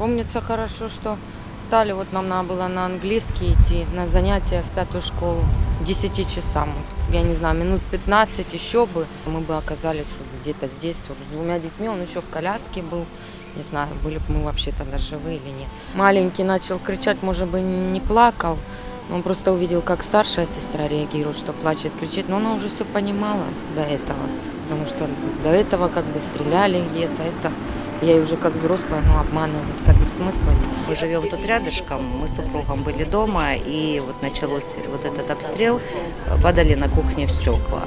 Помнится хорошо, что стали, вот нам надо было на английский идти, на занятия в пятую школу, к 10 часам. Я не знаю, минут 15 еще бы, мы бы оказались вот где-то здесь вот, с двумя детьми, он еще в коляске был. Не знаю, были бы мы вообще тогда живы или нет. Маленький начал кричать, может быть, не плакал. Он просто увидел, как старшая сестра реагирует, что плачет, кричит. Но она уже все понимала до этого. Потому что до этого как бы стреляли где-то. Это я уже как взрослая, ну, обманывать, как бы смысла. Мы живем тут рядышком, мы с супругом были дома, и вот начался вот этот обстрел, падали на кухне в стекла.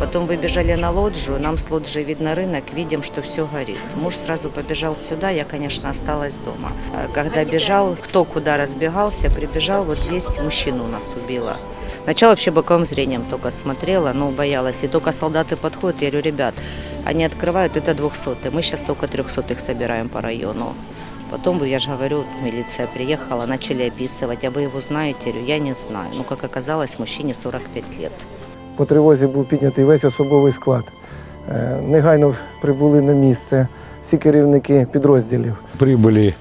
Потом выбежали на лоджию, нам с лоджии видно рынок, видим, что все горит. Муж сразу побежал сюда, я, конечно, осталась дома. Когда бежал, кто куда разбегался, прибежал, вот здесь мужчину нас убило. Сначала вообще боковым зрением только смотрела, но боялась. И только солдаты подходят, я говорю, ребят, они открывают, это 200 Мы сейчас только 300 собираем по району. Потом, я же говорю, милиция приехала, начали описывать, а вы его знаете? Я говорю, я не знаю. Ну, как оказалось, мужчине 45 лет. По тривозі був піднятий весь особовий склад. Е, Негайно прибули на місце всі керівники підрозділів. Прибыли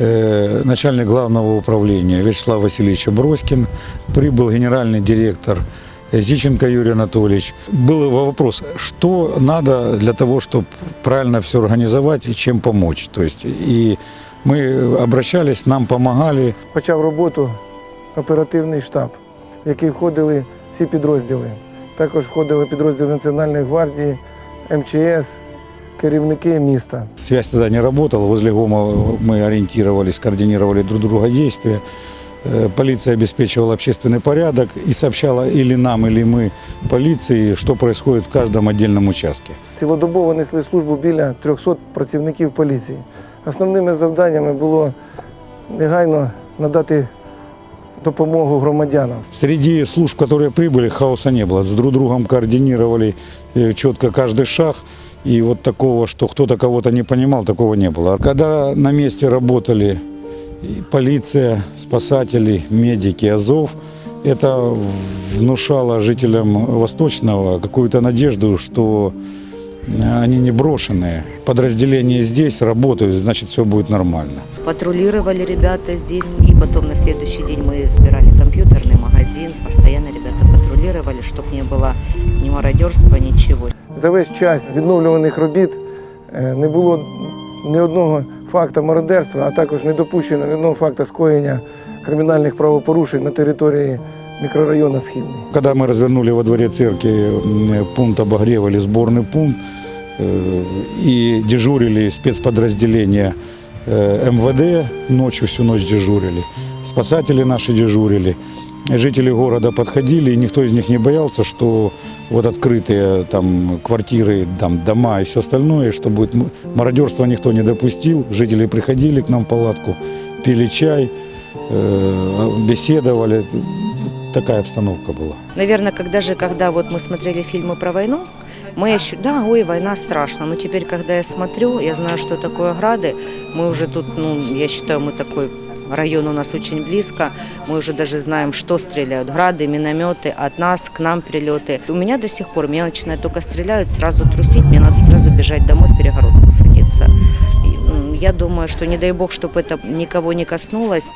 э, начальник главного управления Вячеслав Васильевич Броскин, прибыл генеральный директор Зиченко Юрий Анатольевич. Был вопрос, что надо для того, чтобы правильно все организовать и чем помочь. То есть и мы обращались, нам помогали, Почав роботу оперативний штаб, в який входили всі підрозділи. Також входили підрозділи Національної гвардії, МЧС, керівники міста. Связь тогда не работала. Возле ГОМа мы ориентировались, координировали друг друга действия. Э, Полиция обеспечивала общественный порядок и сообщала или нам, или мы полиции, что происходит в каждом отдельном участке. Цілодобово несли службу біля 300 працівників поліції. Основними завданнями було негайно надати допомогу громадянам. Среди служб, которые прибыли, хаоса не было. С друг другом координировали э, четко каждый шаг. И вот такого, что кто-то кого-то не понимал, такого не было. А Когда на месте работали и полиция, спасатели, медики, Азов, это внушало жителям Восточного какую-то надежду, что э, они не брошенные. Подразделения здесь работают, значит все будет нормально. Патрулировали ребята здесь, и потом на следующий день мы собирали компьютерный магазин. Постоянно ребята патрулировали, чтобы не было ни мародерства, ничего. За весь час відновлюваних робіт е, не було ні одного факту мародерства, а також не допущено ні одного факту скоєння кримінальних правопорушень на території мікрорайону Східний. Когда мы развернули во дворе церкви м, пункт обогрева или сборный пункт э, и дежурили спецподразделения э, МВД, ночью всю ночь дежурили, спасатели наши дежурили, жители города подходили, и никто из них не боялся, что вот открытые там квартиры, там дома и все остальное, что будет. М- мародерства никто не допустил, жители приходили к нам в палатку, пили чай, э, беседовали, такая обстановка была. Наверное, когда же, когда вот мы смотрели фильмы про войну, мы еще, да, ой, война страшна, но теперь, когда я смотрю, я знаю, что такое грады, мы уже тут, ну, я считаю, мы такой район у нас очень близко, мы уже даже знаем, что стреляют, грады, минометы, от нас к нам прилеты. У меня до сих пор, начинают только стреляют, сразу трусить, мне надо сразу бежать домой, в перегородку садиться. Я думаю, что не дай бог, чтобы это никого не коснулось.